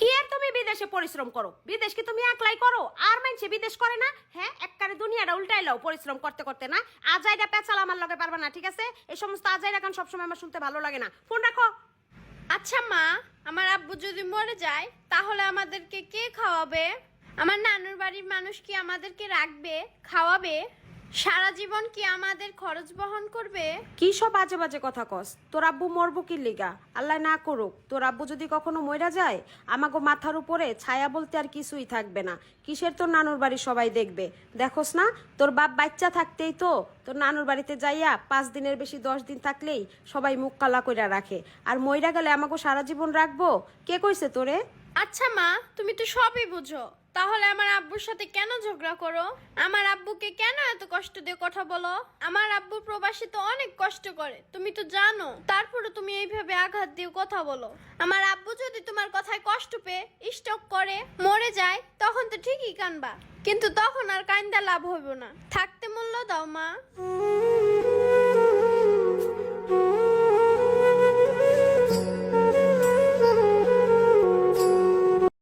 কি আর তুমি বিদেশে পরিশ্রম করো? বিদেশ কি তুমি একলাই করো? আর মানছে বিদেশ করে না? হ্যাঁ এককারে দুনিয়াটা উল্টাই লও পরিশ্রম করতে করতে, না? আজাইরা পেঁচাল আমার লগে পারবে না, ঠিক আছে? এই সমস্ত আজাইরা গান সবসময় আমার শুনতে ভালো লাগে না। ফোন রাখো। আচ্ছা মা, আমার আব্বু যদি মরে যায়, তাহলে আমাদেরকে কে খাওয়াবে? আমার নানুর বাড়ির মানুষ কি আমাদেরকে রাখবে, খাওয়াবে? সারা জীবন কি আমাদের খরচ বহন করবে? কি সব বাজে বাজে কথা কস? তোর আব্বু মরবো কি লিগা? আল্লাহ না করুক। তোর আব্বু যদি কখনো মইরা যায় আমাগো মাথার উপরে ছায়া বলতে আর কিছুই থাকবে না। কিসের তোর নানুর বাড়ি সবাই দেখবে? দেখোস না তোর বাপ বাচ্চা থাকতেই তো তোর নানুর বাড়িতে যাইয়া পাঁচ দিনের বেশি দশ দিন থাকলেই সবাই মুখ কালা কইরা রাখে। আর মইরা গেলে আমাকে সারা জীবন রাখব? কে কইছে তোরে? আচ্ছা মা তুমি তো সবই বুঝো। তাহলে আমার আব্বুর সাথে কেন ঝগড়া করো? আমার আব্বুকে কেন এত কষ্ট দিয়ে কথা বলো? আমার আব্বু প্রবাসী তো অনেক কষ্ট করে, তুমি তো জানো। তারপরে তুমি এইভাবে আঘাত দিয়ে কথা বলো। আমার আব্বু যদি তোমার কথায় কষ্ট পেয়ে স্টক করে, মরে যায়, তখন তো ঠিকই কানবা। কিন্তু তখন আর কান্দা লাভ হইব না। থাকতে মূল্য দাও, মা।